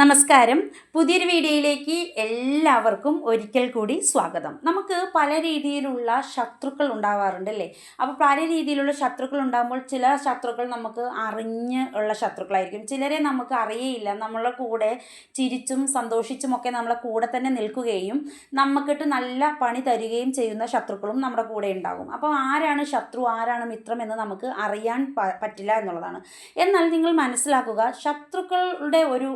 നമസ്കാരം. പുതിയൊരു വീഡിയോയിലേക്ക് എല്ലാവർക്കും ഒരിക്കൽ കൂടി സ്വാഗതം. നമുക്ക് പല രീതിയിലുള്ള ശത്രുക്കൾ ഉണ്ടാവാറുണ്ട് അല്ലേ അപ്പോൾ പല രീതിയിലുള്ള ശത്രുക്കൾ ഉണ്ടാകുമ്പോൾ ചില ശത്രുക്കൾ നമുക്ക് അറിഞ്ഞ് ഉള്ള ശത്രുക്കളായിരിക്കും. ചിലരെ നമുക്ക് അറിയയില്ല. നമ്മളെ കൂടെ ചിരിച്ചും സന്തോഷിച്ചും ഒക്കെ നമ്മളെ കൂടെ തന്നെ നിൽക്കുകയും നമുക്കിട്ട് നല്ല പണി തരികയും ചെയ്യുന്ന ശത്രുക്കളും നമ്മുടെ കൂടെ ഉണ്ടാകും. അപ്പോൾ ആരാണ് ശത്രു ആരാണ് മിത്രം എന്ന് നമുക്ക് അറിയാൻ പറ്റില്ല എന്നുള്ളതാണ്. എന്നാൽ നിങ്ങൾ മനസ്സിലാക്കുക ശത്രുക്കളുടെ ഒരു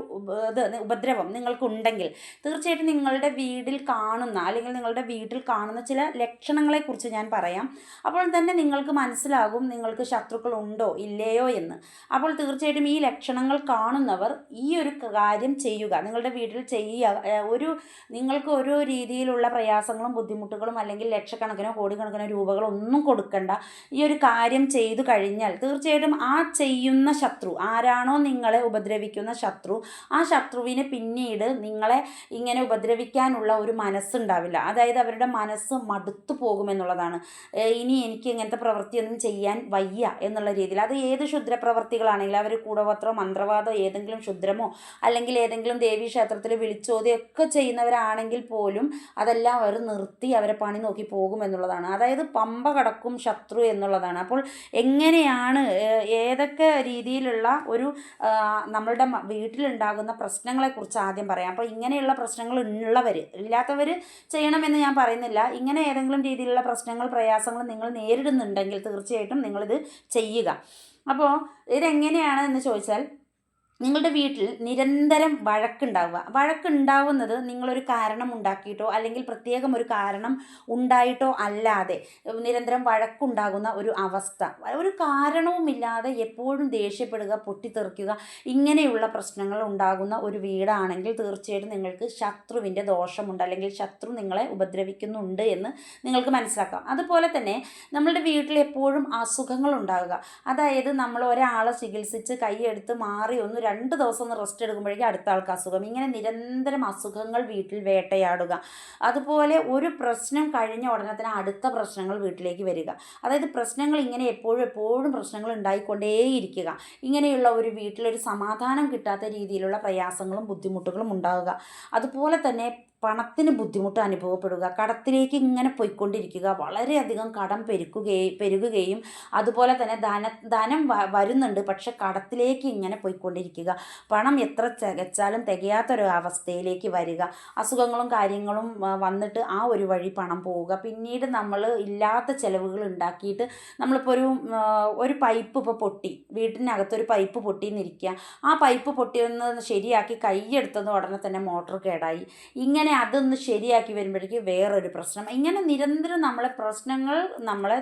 ഇത് ഉപദ്രവം നിങ്ങൾക്കുണ്ടെങ്കിൽ തീർച്ചയായിട്ടും നിങ്ങളുടെ വീടിൽ കാണുന്ന അല്ലെങ്കിൽ നിങ്ങളുടെ വീട്ടിൽ കാണുന്ന ചില ലക്ഷണങ്ങളെക്കുറിച്ച് ഞാൻ പറയാം. അപ്പോൾ തന്നെ നിങ്ങൾക്ക് മനസ്സിലാകും നിങ്ങൾക്ക് ശത്രുക്കൾ ഉണ്ടോ ഇല്ലയോ എന്ന്. അപ്പോൾ തീർച്ചയായിട്ടും ഈ ലക്ഷണങ്ങൾ കാണുന്നവർ ഈ ഒരു കാര്യം ചെയ്യുക. നിങ്ങളുടെ വീട്ടിൽ ചെയ്യുക. ഒരു നിങ്ങൾക്ക് ഓരോ രീതിയിലുള്ള പ്രയാസങ്ങളും ബുദ്ധിമുട്ടുകളും അല്ലെങ്കിൽ ലക്ഷക്കണക്കിനോ കോടിക്കണക്കിനോ രൂപകളോ ഒന്നും കൊടുക്കണ്ട. ഈ ഒരു കാര്യം ചെയ്തു കഴിഞ്ഞാൽ തീർച്ചയായിട്ടും ആ ചെയ്യുന്ന ശത്രു ആരാണോ നിങ്ങളെ ഉപദ്രവിക്കുന്ന ശത്രു ആ ശത്രുവിന് പിന്നീട് നിങ്ങളെ ഇങ്ങനെ ഉപദ്രവിക്കാനുള്ള ഒരു മനസ്സുണ്ടാവില്ല. അതായത് അവരുടെ മനസ്സ് മടുത്തു പോകുമെന്നുള്ളതാണ്. ഇനി എനിക്ക് ഇങ്ങനത്തെ പ്രവൃത്തിയൊന്നും ചെയ്യാൻ വയ്യ എന്നുള്ള രീതിയിൽ. അത് ഏത് ക്ഷുദ്രപ്രവർത്തികളാണെങ്കിലും അവർ കൂടപത്രോ മന്ത്രവാദമോ ഏതെങ്കിലും ക്ഷുദ്രമോ അല്ലെങ്കിൽ ഏതെങ്കിലും ദേവീ ക്ഷേത്രത്തിൽ വിളിച്ചോതിയൊക്കെ ചെയ്യുന്നവരാണെങ്കിൽ പോലും അതെല്ലാം അവർ നിർത്തി അവരെ പണി നോക്കി പോകുമെന്നുള്ളതാണ്. അതായത് പമ്പ കടക്കും ശത്രു എന്നുള്ളതാണ്. അപ്പോൾ എങ്ങനെയാണ് ഏതൊക്കെ രീതിയിലുള്ള ഒരു നമ്മളുടെ വീട്ടിലുണ്ടാകുന്ന പ്രശ്നങ്ങളെക്കുറിച്ച് ആദ്യം പറയാം. അപ്പോൾ ഇങ്ങനെയുള്ള പ്രശ്നങ്ങൾ ഉള്ളവർ ഇല്ലാത്തവർ ചെയ്യണമെന്ന് ഞാൻ പറയുന്നില്ല. ഇങ്ങനെ ഏതെങ്കിലും രീതിയിലുള്ള പ്രശ്നങ്ങൾ പ്രയാസങ്ങൾ നിങ്ങൾ നേരിടുന്നുണ്ടെങ്കിൽ തീർച്ചയായിട്ടും നിങ്ങളിത് ചെയ്യുക. അപ്പോൾ ഇതെങ്ങനെയാണ് എന്ന് ചോദിച്ചാൽ നിങ്ങളുടെ വീട്ടിൽ നിരന്തരം വഴക്കുണ്ടാവുക. വഴക്കുണ്ടാവുന്നത് നിങ്ങളൊരു കാരണം ഉണ്ടാക്കിയിട്ടോ അല്ലെങ്കിൽ പ്രത്യേകം ഒരു കാരണം ഉണ്ടായിട്ടോ അല്ലാതെ നിരന്തരം വഴക്കുണ്ടാകുന്ന ഒരു അവസ്ഥ. ഒരു കാരണവുമില്ലാതെ എപ്പോഴും ദേഷ്യപ്പെടുക പൊട്ടിത്തെറിക്കുക ഇങ്ങനെയുള്ള പ്രശ്നങ്ങൾ ഉണ്ടാകുന്ന ഒരു വീടാണെങ്കിൽ തീർച്ചയായിട്ടും നിങ്ങൾക്ക് ശത്രുവിന്റെ ദോഷമുണ്ട് അല്ലെങ്കിൽ ശത്രു നിങ്ങളെ ഉപദ്രവിക്കുന്നുണ്ട് എന്ന് നിങ്ങൾക്ക് മനസ്സിലാക്കാം. അതുപോലെ തന്നെ നമ്മളുടെ വീട്ടിൽ എപ്പോഴും അസുഖങ്ങൾ ഉണ്ടാകുക. അതായത് നമ്മൾ ഒരാളെ ചികിത്സിച്ച് കൈയെടുത്ത് മാറി ഒന്ന് രണ്ട് ദിവസം ഒന്ന് റെസ്റ്റ് എടുക്കുമ്പോഴേക്കും അടുത്ത ആൾക്ക് അസുഖം. ഇങ്ങനെ നിരന്തരം അസുഖങ്ങൾ വീട്ടിൽ വേട്ടയാടുക. അതുപോലെ ഒരു പ്രശ്നം കഴിഞ്ഞ ഉടനെ തന്നെ അടുത്ത പ്രശ്നങ്ങൾ വീട്ടിലേക്ക് വരിക. അതായത് പ്രശ്നങ്ങൾ ഇങ്ങനെ എപ്പോഴും എപ്പോഴും പ്രശ്നങ്ങൾ ഉണ്ടായിക്കൊണ്ടേയിരിക്കുക. ഇങ്ങനെയുള്ള ഒരു വീട്ടിലൊരു സമാധാനം കിട്ടാത്ത രീതിയിലുള്ള പ്രയാസങ്ങളും ബുദ്ധിമുട്ടുകളും ഉണ്ടാകുക. അതുപോലെ തന്നെ പണത്തിന് ബുദ്ധിമുട്ട് അനുഭവപ്പെടുക കടത്തിലേക്ക് ഇങ്ങനെ പോയിക്കൊണ്ടിരിക്കുക വളരെയധികം കടം പെരുക്കുകയും പെരുകുകയും അതുപോലെ തന്നെ ധന ധനം വരുന്നുണ്ട് പക്ഷെ കടത്തിലേക്ക് ഇങ്ങനെ പോയിക്കൊണ്ടിരിക്കുക. പണം എത്ര തികച്ചാലും തികയാത്തൊരു അവസ്ഥയിലേക്ക് വരിക. അസുഖങ്ങളും കാര്യങ്ങളും വന്നിട്ട് ആ ഒരു വഴി പണം പോവുക. പിന്നീട് നമ്മൾ ഇല്ലാത്ത ചിലവുകൾ ഉണ്ടാക്കിയിട്ട് നമ്മളിപ്പോൾ ഒരു ഒരു പൈപ്പ് ഇപ്പോൾ പൊട്ടി വീട്ടിനകത്തൊരു പൈപ്പ് പൊട്ടിയെന്നിരിക്കുക ആ പൈപ്പ് പൊട്ടിയൊന്ന് ശരിയാക്കി കൈയെടുത്തത് ഉടനെ തന്നെ മോട്ടോർ കേടായി. ഇങ്ങനെ അതൊന്ന് ശരിയാക്കി വരുമ്പോഴേക്ക് വേറൊരു പ്രശ്നം. ഇങ്ങനെ നിരന്തരം നമ്മളെ പ്രശ്നങ്ങൾ നമ്മളെ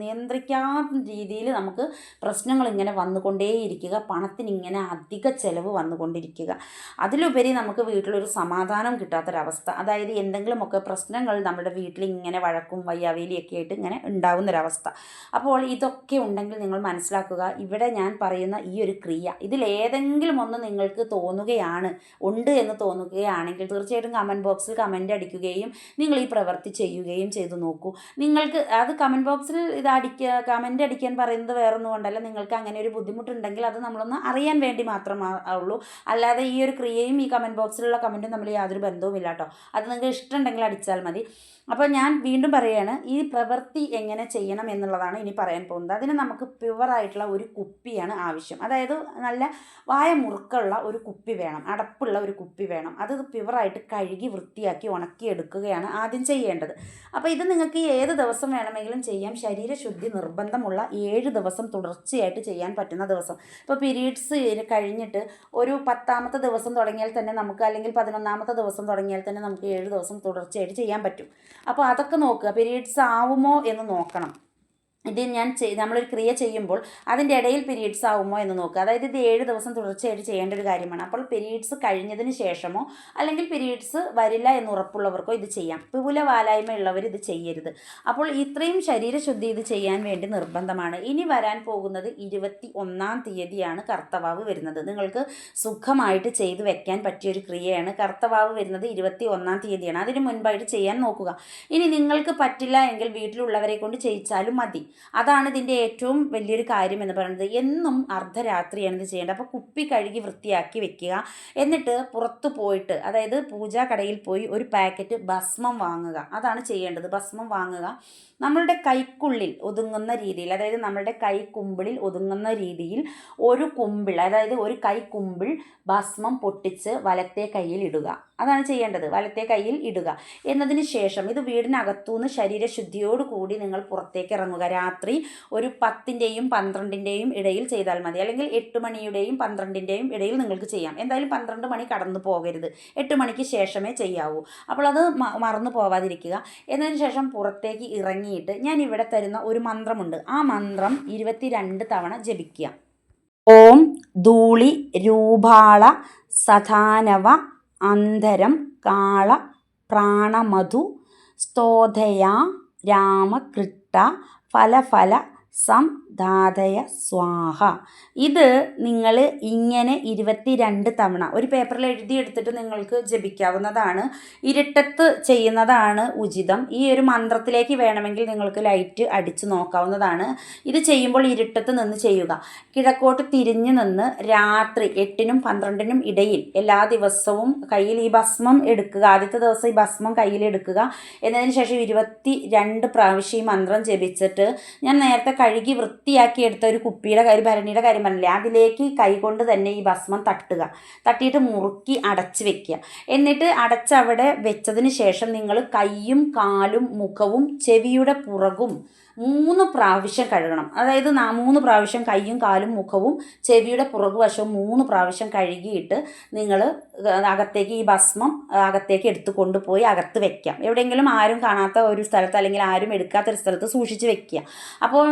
നിയന്ത്രിക്കാത്ത രീതിയിൽ നമുക്ക് പ്രശ്നങ്ങൾ ഇങ്ങനെ വന്നുകൊണ്ടേയിരിക്കുക. പണത്തിന് ഇങ്ങനെ അധിക ചിലവ് വന്നുകൊണ്ടിരിക്കുക. അതിലുപരി നമുക്ക് വീട്ടിലൊരു സമാധാനം കിട്ടാത്തൊരവസ്ഥ. അതായത് എന്തെങ്കിലുമൊക്കെ പ്രശ്നങ്ങൾ നമ്മുടെ വീട്ടിൽ ഇങ്ങനെ വഴക്കും വയ്യാവേലിയൊക്കെ ആയിട്ട് ഇങ്ങനെ ഉണ്ടാവുന്നൊരവസ്ഥ. അപ്പോൾ ഇതൊക്കെ ഉണ്ടെങ്കിൽ നിങ്ങൾ മനസ്സിലാക്കുക ഇവിടെ ഞാൻ പറയുന്ന ഈ ഒരു ക്രിയ ഇതിലേതെങ്കിലും ഒന്ന് നിങ്ങൾക്ക് തോന്നുകയാണ് ഉണ്ട് എന്ന് തോന്നുകയാണെങ്കിൽ തീർച്ചയായിട്ടും കമന്റ് ബോക്സിൽ കമന്റ് അടിക്കുകയും നിങ്ങൾ ഈ പ്രവൃത്തി ചെയ്യുകയും ചെയ്തു നോക്കൂ. നിങ്ങൾക്ക് അത് കമന്റ് ബോക്സിൽ ഇത് അടിക്കുക കമന്റ് അടിക്കാൻ പറയുന്നത് വേറൊന്നും കൊണ്ടല്ല. നിങ്ങൾക്ക് അങ്ങനെ ഒരു ബുദ്ധിമുട്ടുണ്ടെങ്കിൽ അത് നമ്മളൊന്ന് അറിയാൻ വേണ്ടി മാത്രമേ ഉള്ളൂ. അല്ലാതെ ഈ ഒരു ക്രിയയും ഈ കമന്റ് ബോക്സിലുള്ള കമന്റും തമ്മിൽ യാതൊരു ബന്ധവുമില്ല കേട്ടോ അത് നിങ്ങൾക്ക് ഇഷ്ടമുണ്ടെങ്കിൽ അടിച്ചാൽ മതി. അപ്പോൾ ഞാൻ വീണ്ടും പറയുകയാണ് ഈ പ്രവൃത്തി എങ്ങനെ ചെയ്യണം എന്നുള്ളതാണ് ഇനി പറയാൻ പോകുന്നത്. അതിന് നമുക്ക് പ്യുവറായിട്ടുള്ള ഒരു കുപ്പിയാണ് ആവശ്യം. അതായത് നല്ല വായ മുറുക്കുള്ള ഒരു കുപ്പി വേണം. അടപ്പുള്ള ഒരു കുപ്പി വേണം. അത് പ്യുവറായിട്ട് കഴുകി വൃത്തിയാക്കി ഉണക്കിയെടുക്കുകയാണ് ആദ്യം ചെയ്യേണ്ടത്. അപ്പോൾ ഇത് നിങ്ങൾക്ക് ഏത് ദിവസം വേണമെങ്കിലും ചെയ്യാം. ശരീരശുദ്ധി നിർബന്ധമുള്ള ഏഴ് ദിവസം തുടർച്ചയായിട്ട് ചെയ്യാൻ പറ്റുന്ന ദിവസം. ഇപ്പോൾ പീരീഡ്സ് കഴിഞ്ഞിട്ട് ഒരു പത്താമത്തെ ദിവസം തുടങ്ങിയാൽ തന്നെ നമുക്ക് അല്ലെങ്കിൽ പതിനൊന്നാമത്തെ ദിവസം തുടങ്ങിയാൽ തന്നെ നമുക്ക് ഏഴ് ദിവസം തുടർച്ചയായിട്ട് ചെയ്യാൻ പറ്റും. അപ്പോൾ അതൊക്കെ നോക്കുക. പീരീഡ്സ് ആവുമോ എന്ന് നോക്കണം. ഇത് ഞാൻ നമ്മളൊരു ക്രിയ ചെയ്യുമ്പോൾ അതിന്റെ ഇടയിൽ പീരീഡ്സ് ആകുമോ എന്ന് നോക്കുക അതായത് ഇത് ഏഴ് ദിവസം തുടർച്ചയായിട്ട് ചെയ്യേണ്ട ഒരു കാര്യമാണ്. അപ്പോൾ പീരീഡ്സ് കഴിഞ്ഞതിന് ശേഷമോ അല്ലെങ്കിൽ പീരീഡ്സ് വരില്ല എന്ന് ഉറപ്പുള്ളവർക്കോ ഇത് ചെയ്യാം. വിപുല വാലായ്മ ഉള്ളവർ ഇത് ചെയ്യരുത്. അപ്പോൾ ഇത്രയും ശരീരശുദ്ധി ഇത് ചെയ്യാൻ വേണ്ടി നിർബന്ധമാണ്. ഇനി വരാൻ പോകുന്നത് ഇരുപത്തി ഒന്നാം തീയതിയാണ് കർത്തവാവ് വരുന്നത്. നിങ്ങൾക്ക് സുഖമായിട്ട് ചെയ്തു വെക്കാൻ പറ്റിയൊരു ക്രിയയാണ് കർത്തവാവ് വരുന്നത് ഇരുപത്തി ഒന്നാം തീയതിയാണ്. അതിന് മുൻപായിട്ട് ചെയ്യാൻ നോക്കുക. ഇനി നിങ്ങൾക്ക് പറ്റില്ല എങ്കിൽ വീട്ടിലുള്ളവരെ കൊണ്ട് ചെയ്യിച്ചാലും മതി. അതാണ് ഇതിന്റെ ഏറ്റവും വലിയൊരു കാര്യം എന്ന് പറയുന്നത്. എന്നും അർദ്ധരാത്രിയാണ് ഇത് ചെയ്യേണ്ടത്. അപ്പോൾ കുപ്പി കഴുകി വൃത്തിയാക്കി വെക്കുക. എന്നിട്ട് പുറത്ത് പോയിട്ട് അതായത് പൂജാ കടയിൽ പോയി ഒരു പാക്കറ്റ് ഭസ്മം വാങ്ങുക. അതാണ് ചെയ്യേണ്ടത്. ഭസ്മം വാങ്ങുക. നമ്മളുടെ കൈക്കുള്ളിൽ ഒതുങ്ങുന്ന രീതിയിൽ അതായത് നമ്മളുടെ കൈക്കുമ്പിളിൽ ഒതുങ്ങുന്ന രീതിയിൽ ഒരു കുമ്പിൾ അതായത് ഒരു കൈക്കുമ്പിൾ കുമ്പിൾ ഭസ്മം പൊട്ടിച്ച് വലത്തെ കയ്യിൽ ഇടുക. അതാണ് ചെയ്യേണ്ടത്. വലത്തെ കയ്യിൽ ഇടുക. എന്നതിന് ശേഷം ഇത് വീടിനകത്തുനിന്ന് ശരീരശുദ്ധിയോട് കൂടി നിങ്ങൾ പുറത്തേക്ക് ഇറങ്ങുക. രാത്രി ഒരു പത്തിന്റെയും പന്ത്രണ്ടിന്റെയും ഇടയിൽ ചെയ്താൽ മതി. അല്ലെങ്കിൽ എട്ട് മണിയുടെയും പന്ത്രണ്ടിന്റെയും ഇടയിൽ നിങ്ങൾക്ക് ചെയ്യാം. എന്തായാലും പന്ത്രണ്ട് മണി കടന്നു പോകരുത്. എട്ട് മണിക്ക് ശേഷമേ ചെയ്യാവൂ. അപ്പോൾ അത് മറന്നു പോവാതിരിക്കുക. എന്നതിന് ശേഷം പുറത്തേക്ക് ഇറങ്ങിയിട്ട് ഞാൻ ഇവിടെ തരുന്ന ഒരു മന്ത്രമുണ്ട്. ആ മന്ത്രം ഇരുപത്തിരണ്ട് തവണ ജപിക്കുക. ഓം ധൂളി രൂപാള സധാനവ അന്തരം കാള പ്രാണമധു സ്തോധയാ രാമകൃട്ട ഫലഫല സംധാതയ സ്വാഹ. ഇത് നിങ്ങൾ ഇങ്ങനെ ഇരുപത്തിരണ്ട് തവണ ഒരു പേപ്പറിൽ എഴുതിയെടുത്തിട്ട് നിങ്ങൾക്ക് ജപിക്കാവുന്നതാണ്. ഇരുട്ടത്ത് ചെയ്യുന്നതാണ് ഉചിതം. ഈ ഒരു മന്ത്രത്തിലേക്ക് വേണമെങ്കിൽ നിങ്ങൾക്ക് ലൈറ്റ് അടിച്ചു നോക്കാവുന്നതാണ്. ഇത് ചെയ്യുമ്പോൾ ഇരുട്ടത്ത് നിന്ന് ചെയ്യുക. കിഴക്കോട്ട് തിരിഞ്ഞു നിന്ന് രാത്രി എട്ടിനും പന്ത്രണ്ടിനും ഇടയിൽ എല്ലാ ദിവസവും കയ്യിൽ ഈ ഭസ്മം എടുക്കുക. ആദ്യത്തെ ദിവസം ഈ ഭസ്മം കയ്യിൽ എടുക്കുക. എന്നതിന് ശേഷം ഇരുപത്തി രണ്ട് പ്രാവശ്യം ഈ മന്ത്രം ജപിച്ചിട്ട് ഞാൻ നേരത്തെ കഴുകി വൃത്തിയാക്കി എടുത്ത ഒരു കുപ്പിയുടെ കാര്യം ഭരണിയുടെ കാര്യം പറഞ്ഞില്ലേ? അതിലേക്ക് കൈകൊണ്ട് തന്നെ ഈ ഭസ്മം തട്ടുക. തട്ടിയിട്ട് മുറുക്കി അടച്ച് വെക്കുക. എന്നിട്ട് അടച്ചവിടെ വെച്ചതിന് ശേഷം നിങ്ങൾ കൈയും കാലും മുഖവും ചെവിയുടെ പുറകും മൂന്ന് പ്രാവശ്യം കഴുകണം. അതായത് മൂന്ന് പ്രാവശ്യം കൈയും കാലും മുഖവും ചെവിയുടെ പുറകുവശവും മൂന്ന് പ്രാവശ്യം കഴുകിയിട്ട് നിങ്ങൾ അകത്തേക്ക് ഈ ഭസ്മം അകത്തേക്ക് എടുത്ത് കൊണ്ടുപോയി അകത്ത് വെക്കാം. എവിടെയെങ്കിലും ആരും കാണാത്ത ഒരു സ്ഥലത്ത് അല്ലെങ്കിൽ ആരും എടുക്കാത്ത ഒരു സ്ഥലത്ത് സൂക്ഷിച്ച് വെക്കുക. അപ്പോൾ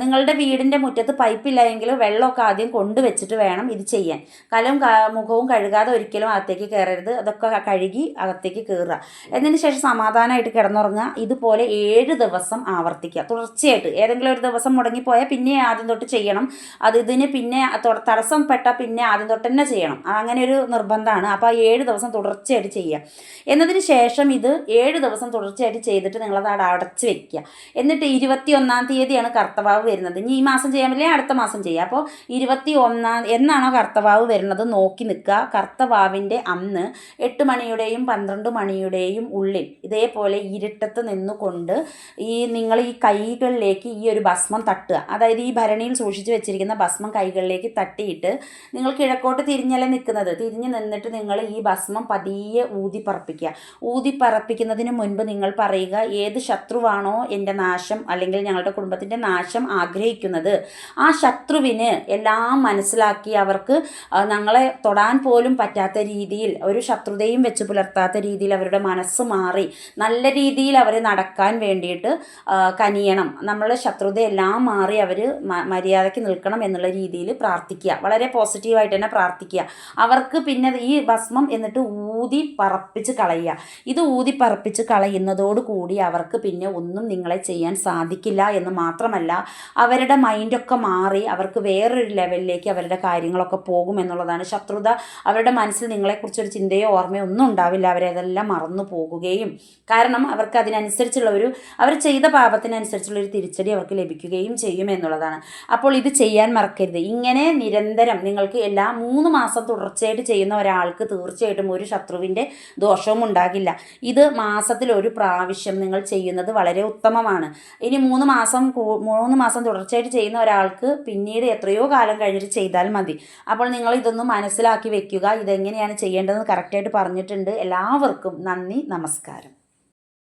നിങ്ങളുടെ വീടിന്റെ മുറ്റത്ത് പൈപ്പില്ല എങ്കിൽ വെള്ളമൊക്കെ ആദ്യം കൊണ്ടുവച്ചിട്ട് വേണം ഇത് ചെയ്യാൻ. കലം മുഖവും കഴുകാതെ ഒരിക്കലും അകത്തേക്ക് കയറരുത്. അതൊക്കെ കഴുകി അകത്തേക്ക് കയറുക. എന്നതിന് ശേഷം സമാധാനമായിട്ട് കിടന്നുറങ്ങുക. ഇതുപോലെ ഏഴ് ദിവസം ആവർത്തിക്കുക. തുടർച്ചയായിട്ട് ഏതെങ്കിലും ഒരു ദിവസം മുടങ്ങിപ്പോയാൽ പിന്നെ ആദ്യം തൊട്ട് ചെയ്യണം. അത് ഇതിന് പിന്നെ തടസ്സം പെട്ടാൽ പിന്നെ ആദ്യം തൊട്ട് തന്നെ ചെയ്യണം. അങ്ങനെ ഒരു നിർബന്ധമാണ്. അപ്പോൾ ആ ഏഴ് ദിവസം തുടർച്ചയായിട്ട് ചെയ്യുക. എന്നതിന് ശേഷം ഇത് ഏഴ് ദിവസം തുടർച്ചയായിട്ട് ചെയ്തിട്ട് നിങ്ങളത് അവിടെ അടച്ച് വെക്കുക. എന്നിട്ട് ഇരുപത്തി ഒന്നാം തീയതിയാണ് കർത്തവാവ് വരുന്നത്. ഇനി ഈ മാസം ചെയ്യാൻ പറ്റില്ല അടുത്ത മാസം ചെയ്യുക. അപ്പോൾ ഇരുപത്തി ഒന്നാം എന്നാണോ കർത്തവാവ് വരുന്നത് നോക്കി നിൽക്കുക. കർത്തവാവിന്റെ അന്ന് എട്ട് മണിയുടെയും പന്ത്രണ്ട് മണിയുടെയും ഉള്ളിൽ ഇതേപോലെ ഇരുട്ടത്ത് നിന്നുകൊണ്ട് ഈ നിങ്ങൾ ഈ കൈകളിലേക്ക് ഈ ഒരു ഭസ്മം തട്ടുക. അതായത് ഈ ഭരണിയിൽ സൂക്ഷിച്ച് വെച്ചിരിക്കുന്ന ഭസ്മം കൈകളിലേക്ക് തട്ടിയിട്ട് നിങ്ങൾ കിഴക്കോട്ട് തിരിഞ്ഞല്ലേ നിൽക്കുന്നത്. തിരിഞ്ഞ് നിന്നിട്ട് നിങ്ങൾ ഈ ഭസ്മം പതിയെ ഊതിപ്പറപ്പിക്കുക. ഊതിപ്പറപ്പിക്കുന്നതിന് ഊതി പറപ്പിക്കുന്നതിന് മുൻപ് നിങ്ങൾ പറയുക ഏത് ശത്രുവാണോ എന്റെ നാശം അല്ലെങ്കിൽ ഞങ്ങളുടെ കുടുംബത്തിന്റെ നാശം ആഗ്രഹിക്കുന്നത്. ആ ശത്രുവിന് എല്ലാം മനസ്സിലാക്കി അവർക്ക് ഞങ്ങളെ തൊടാൻ പോലും പറ്റാത്ത രീതിയിൽ ഒരു ശത്രുതയും വെച്ച് പുലർത്താത്ത രീതിയിൽ അവരുടെ മനസ്സ് മാറി നല്ല രീതിയിൽ അവർ നടക്കാൻ വേണ്ടിയിട്ട് ആ, കനിയണം നമ്മളുടെ ശത്രുതയെല്ലാം മാറി അവർ മര്യാദയ്ക്ക് നിൽക്കണം എന്നുള്ള രീതിയിൽ പ്രാർത്ഥിക്കുക. വളരെ പോസിറ്റീവായിട്ട് തന്നെ പ്രാർത്ഥിക്കുക. അവർക്ക് പിന്നെ ഈ ഭസ്മം എന്നിട്ട് ഊതി പറപ്പിച്ച് കളയുക. ഇത് ഊതി പറപ്പിച്ച് കളയുന്നതോട് കൂടി അവർക്ക് പിന്നെ ഒന്നും നിങ്ങളെ ചെയ്യാൻ സാധിക്കില്ല എന്ന് മാത്രമല്ല അവരുടെ മൈൻഡൊക്കെ മാറി അവർക്ക് വേറൊരു ലെവലിലേക്ക് അവരുടെ കാര്യങ്ങളൊക്കെ പോകും എന്നുള്ളതാണ്. ശത്രുത അവരുടെ മനസ്സിൽ നിങ്ങളെക്കുറിച്ചൊരു ചിന്തയോ ഓർമ്മയോ ഒന്നും ഉണ്ടാവില്ല. അവരതെല്ലാം മറന്നു പോകുകയും. കാരണം അവർക്ക് അതിനനുസരിച്ചുള്ള ഒരു അവർ ചെയ്ത പാപത്തിനനുസരിച്ചുള്ള ഒരു തിരിച്ചടി അവർക്ക് ലഭിക്കുകയും ചെയ്യും എന്നുള്ളതാണ്. അപ്പോൾ ഇത് ചെയ്യാൻ മറക്കരുത്. ഇങ്ങനെ നിരന്തരം നിങ്ങൾക്ക് എല്ലാ മൂന്ന് മാസം തുടർച്ചയായിട്ട് ചെയ്യുന്ന ഒരാൾക്ക് തീർച്ചയായിട്ടും ഒരു ശത്രുവിന്റെ ദോഷവും ഉണ്ടാകില്ല. ഇത് മാസത്തിൽ ഒരു പ്രാവശ്യം നിങ്ങൾ ചെയ്യുന്നത് വളരെ ഉത്തമമാണ്. ഇനി മൂന്ന് മാസം മൂന്ന് മാസം തുടർച്ചയായിട്ട് ചെയ്യുന്ന ഒരാൾക്ക് പിന്നീട് എത്രയോ കാലം കഴിഞ്ഞിട്ട് ചെയ്താൽ മതി. അപ്പോൾ നിങ്ങൾ ഇതൊന്നും മനസ്സിലാക്കി വെക്കുക. ഇതെങ്ങനെയാണ് ചെയ്യേണ്ടതെന്ന് കറക്റ്റായിട്ട് പറഞ്ഞിട്ടുണ്ട്. എല്ലാവർക്കും നന്ദി. നമസ്കാരം.